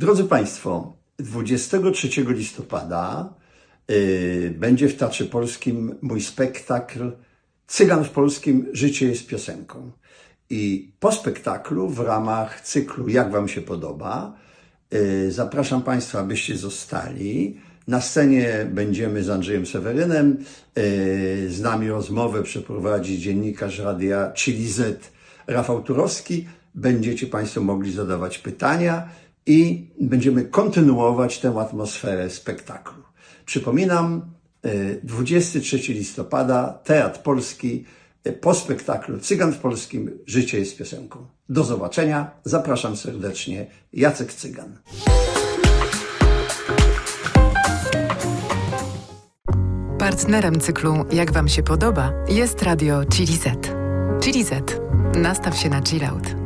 Drodzy Państwo, 23 listopada y, będzie w Teatrze Polskim mój spektakl Cygan w Polskim Życie jest piosenką. I po spektaklu w ramach cyklu Jak Wam się podoba y, zapraszam Państwa, abyście zostali. Na scenie będziemy z Andrzejem Sewerynem. y, Z nami rozmowę przeprowadzi dziennikarz radia Chili Z Rafał Turowski. Będziecie Państwo mogli zadawać pytania i będziemy kontynuować tę atmosferę spektaklu. Przypominam, y, 23 listopada, Teatr Polski, y, po spektaklu Cygan w Polskim, Życie jest piosenką. Do zobaczenia, zapraszam serdecznie, Jacek Cygan. Partnerem cyklu Jak Wam się podoba jest radio Chili Z. Chili Z. Nastaw się na chill out.